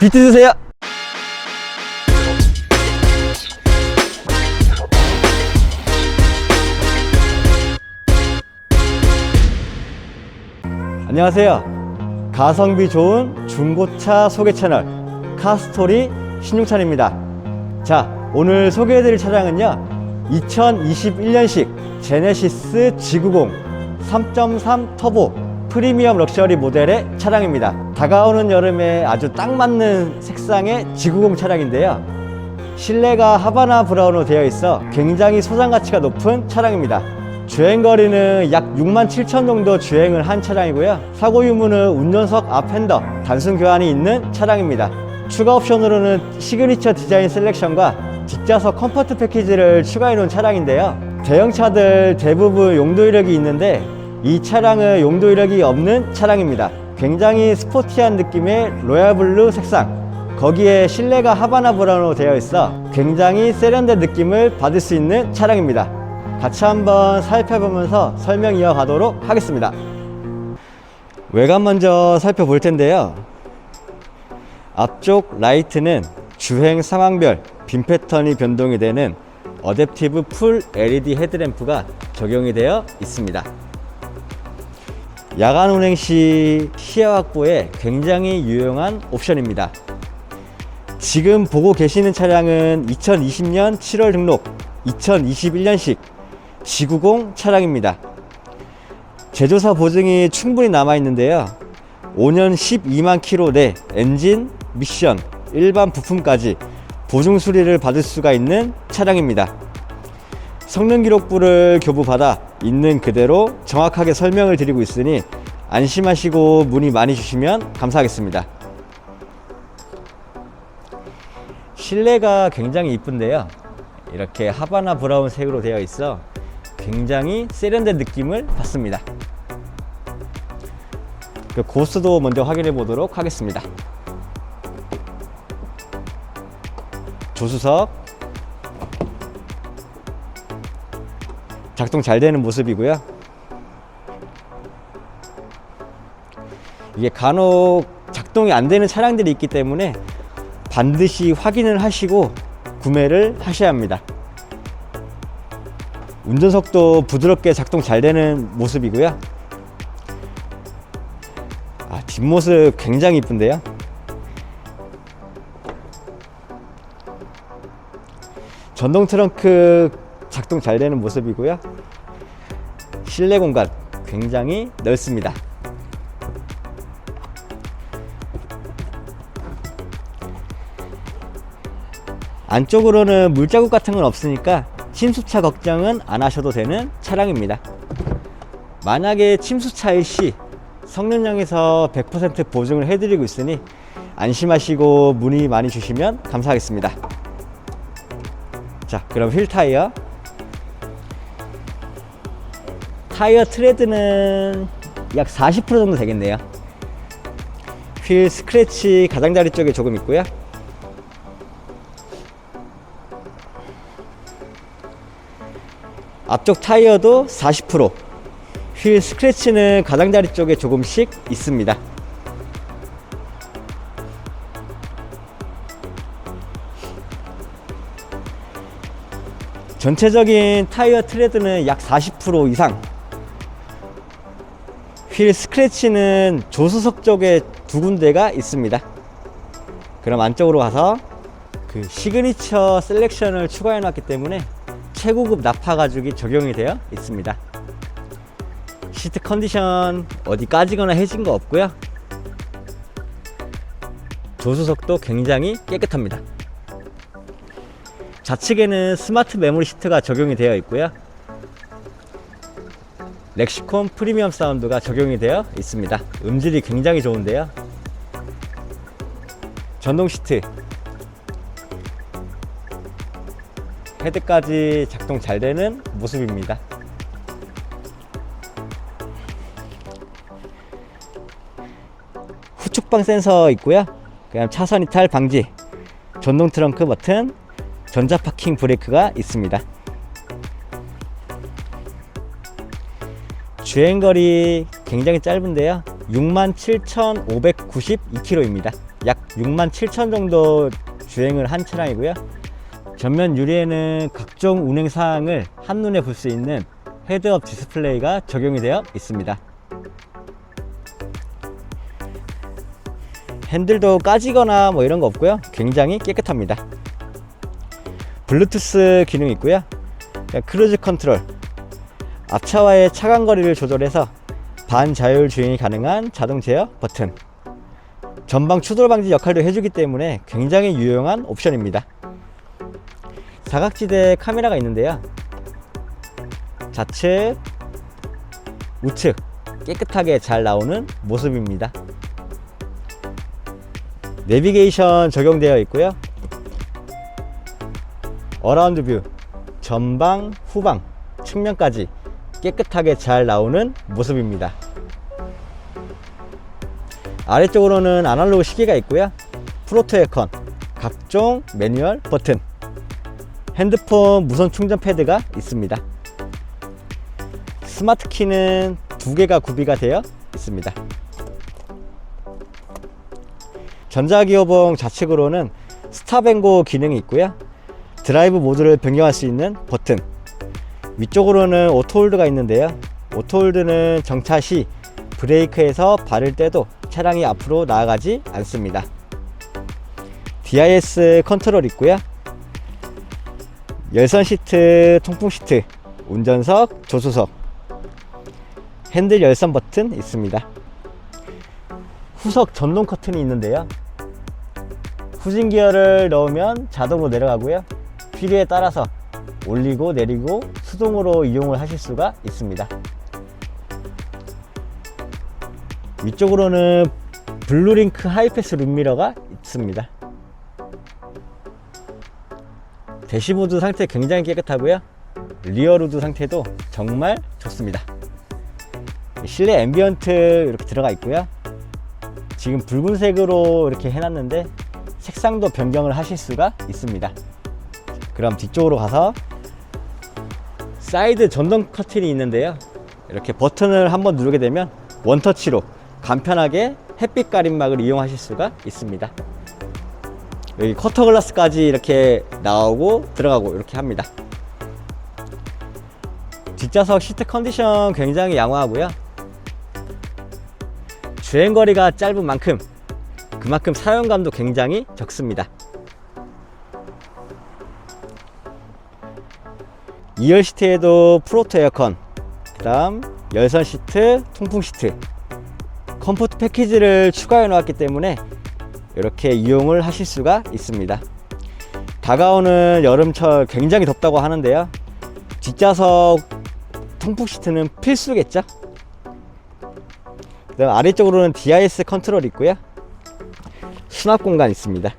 비트 주세요. 안녕하세요. 가성비 좋은 중고차 소개 채널 카스토리 신용찬입니다. 자, 오늘 소개해드릴 차량은요. 2021년식 제네시스 G90 3.3 터보 프리미엄 럭셔리 모델의 차량입니다. 다가오는 여름에 아주 딱 맞는 색상의 G90 차량인데요. 실내가 하바나 브라운으로 되어 있어 굉장히 소장 가치가 높은 차량입니다. 주행 거리는 약 6만 7천 정도 주행을 한 차량이고요. 사고 유무는 운전석 앞 핸더 단순 교환이 있는 차량입니다. 추가 옵션으로는 시그니처 디자인 셀렉션과 뒷좌석 컴포트 패키지를 추가해 놓은 차량인데요. 대형차들 대부분 용도 이력이 있는데 이 차량은 용도 이력이 없는 차량입니다. 굉장히 스포티한 느낌의 로얄 블루 색상 거기에 실내가 하바나 브라운으로 되어 있어 굉장히 세련된 느낌을 받을 수 있는 차량입니다. 같이 한번 살펴보면서 설명 이어가도록 하겠습니다. 외관 먼저 살펴볼 텐데요. 앞쪽 라이트는 주행 상황별 빔 패턴이 변동이 되는 어댑티브 풀 LED 헤드램프가 적용이 되어 있습니다. 야간 운행 시 시야 확보에 굉장히 유용한 옵션입니다. 지금 보고 계시는 차량은 2020년 7월 등록 2021년식 G90 차량입니다. 제조사 보증이 충분히 남아 있는데요. 5년 12만 킬로 내 엔진, 미션, 일반 부품까지 보증 수리를 받을 수가 있는 차량입니다. 성능 기록부를 교부받아 있는 그대로 정확하게 설명을 드리고 있으니 안심하시고 문의 많이 주시면 감사하겠습니다. 실내가 굉장히 이쁜데요. 이렇게 하바나 브라운 색으로 되어 있어 굉장히 세련된 느낌을 받습니다. 그 고스도 먼저 확인해 보도록 하겠습니다. 조수석 작동 잘 되는 모습이고요. 이게 간혹 작동이 안 되는 차량들이 있기 때문에 반드시 확인을 하시고 구매를 하셔야 합니다. 운전석도 부드럽게 작동 잘 되는 모습이고요. 아, 뒷모습 굉장히 이쁜데요. 전동 트렁크 작동 잘 되는 모습이고요. 실내 공간 굉장히 넓습니다. 안쪽으로는 물자국 같은 건 없으니까 침수차 걱정은 안 하셔도 되는 차량입니다. 만약에 침수차일 시 성능형에서 100% 보증을 해드리고 있으니 안심하시고 문의 많이 주시면 감사하겠습니다. 자, 그럼 휠 타이어. 타이어 트레드는 약 40% 정도 되겠네요. 휠 스크래치 가장자리 쪽에 조금 있고요. 앞쪽 타이어도 40%, 휠 스크래치는 가장자리 쪽에 조금씩 있습니다. 전체적인 타이어 트레드는 약 40% 이상. 휠 스크래치는 조수석 쪽에 두 군데가 있습니다. 그럼 안쪽으로 가서 그 시그니처 셀렉션을 추가해 놨기 때문에 최고급 나파 가죽이 적용이 되어 있습니다. 시트 컨디션 어디 까지거나 해진 거 없고요. 조수석도 굉장히 깨끗합니다. 좌측에는 스마트 메모리 시트가 적용이 되어 있고요. 렉시콘 프리미엄 사운드가 적용이 되어 있습니다. 음질이 굉장히 좋은데요. 전동 시트 헤드까지 작동 잘 되는 모습입니다. 후측방 센서 있고요. 그다음 차선 이탈 방지, 전동 트렁크 버튼, 전자 파킹 브레이크가 있습니다. 주행 거리 굉장히 짧은데요. 67,592km입니다. 약 6만 7천 정도 주행을 한 차량이고요. 전면 유리에는 각종 운행 사항을 한눈에 볼 수 있는 헤드업 디스플레이가 적용이 되어 있습니다. 핸들도 까지거나 뭐 이런 거 없고요. 굉장히 깨끗합니다. 블루투스 기능이 있고요. 크루즈 컨트롤, 앞차와의 차간 거리를 조절해서 반자율 주행이 가능한 자동 제어 버튼, 전방 추돌 방지 역할도 해주기 때문에 굉장히 유용한 옵션입니다. 사각지대 카메라가 있는데요. 좌측, 우측 깨끗하게 잘 나오는 모습입니다. 내비게이션 적용되어 있고요. 어라운드 뷰, 전방, 후방, 측면까지 깨끗하게 잘 나오는 모습입니다. 아래쪽으로는 아날로그 시계가 있고요. 프로토 에어컨, 각종 매뉴얼 버튼, 핸드폰 무선 충전 패드가 있습니다. 스마트 키는 두 개가 구비가 되어 있습니다. 전자기어봉 좌측으로는 스탑앤고 기능이 있고요. 드라이브 모드를 변경할 수 있는 버튼. 위쪽으로는 오토홀드가 있는데요. 오토홀드는 정차 시 브레이크에서 발을 떼도 차량이 앞으로 나아가지 않습니다. DIS 컨트롤 있고요. 열선 시트, 통풍 시트, 운전석, 조수석, 핸들 열선 버튼 있습니다. 후석 전동 커튼이 있는데요. 후진 기어를 넣으면 자동으로 내려가고요. 필요에 따라서 올리고 내리고 수동으로 이용을 하실 수가 있습니다. 위쪽으로는 블루링크 하이패스 룸미러가 있습니다. 대시보드 상태 굉장히 깨끗하고요. 리어루드 상태도 정말 좋습니다. 실내 앰비언트 이렇게 들어가 있고요. 지금 붉은색으로 이렇게 해놨는데 색상도 변경을 하실 수가 있습니다. 그럼 뒤쪽으로 가서 사이드 전동 커튼이 있는데요. 이렇게 버튼을 한번 누르게 되면 원터치로 간편하게 햇빛 가림막을 이용하실 수가 있습니다. 여기 커터 글라스까지 이렇게 나오고 들어가고 이렇게 합니다. 뒷좌석 시트 컨디션 굉장히 양호하고요. 주행거리가 짧은 만큼 그만큼 사용감도 굉장히 적습니다. 2열 시트에도 프로토 에어컨, 그 다음 열선 시트, 통풍 시트, 컴포트 패키지를 추가해 놓았기 때문에 이렇게 이용을 하실 수가 있습니다. 다가오는 여름철 굉장히 덥다고 하는데요. 뒷좌석 통풍 시트는 필수겠죠? 그다음 아래쪽으로는 DIS 컨트롤 있고요. 수납 공간 있습니다.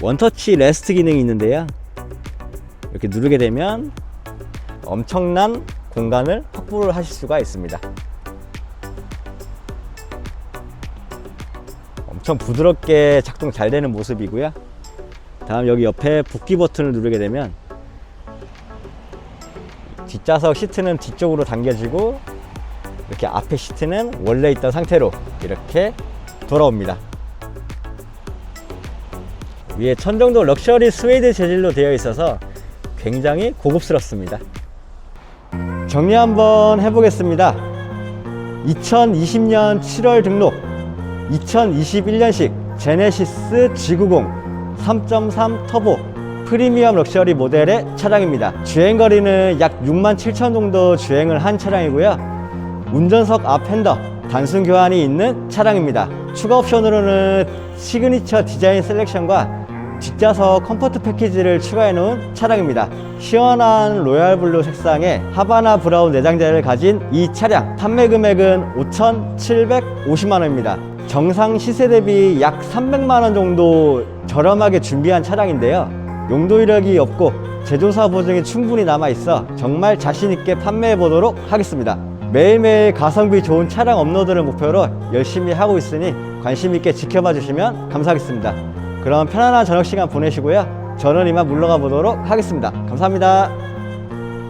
원터치 레스트 기능이 있는데요. 이렇게 누르게 되면 엄청난 공간을 확보를 하실 수가 있습니다. 엄청 부드럽게 작동 잘 되는 모습이고요. 다음 여기 옆에 붓기 버튼을 누르게 되면 뒷좌석 시트는 뒤쪽으로 당겨지고 이렇게 앞에 시트는 원래 있던 상태로 이렇게 돌아옵니다. 위에 천정도 럭셔리 스웨이드 재질로 되어 있어서 굉장히 고급스럽습니다. 정리 한번 해보겠습니다. 2020년 7월 등록, 2021년식 제네시스 G90 3.3 터보 프리미엄 럭셔리 모델의 차량입니다. 주행거리는 약 6만 7천 정도 주행을 한 차량이고요. 운전석 앞 핸더 단순 교환이 있는 차량입니다. 추가 옵션으로는 시그니처 디자인 셀렉션과 뒷좌석 컴포트 패키지를 추가해 놓은 차량입니다. 시원한 로얄 블루 색상의 하바나 브라운 내장재를 가진 이 차량 판매 금액은 5,750만 원입니다. 정상 시세 대비 약 300만 원 정도 저렴하게 준비한 차량인데요. 용도 이력이 없고 제조사 보증이 충분히 남아 있어 정말 자신 있게 판매해 보도록 하겠습니다. 매일매일 가성비 좋은 차량 업로드를 목표로 열심히 하고 있으니 관심 있게 지켜봐 주시면 감사하겠습니다. 그럼 편안한 저녁 시간 보내시고요. 저는 이만 물러가 보도록 하겠습니다. 감사합니다.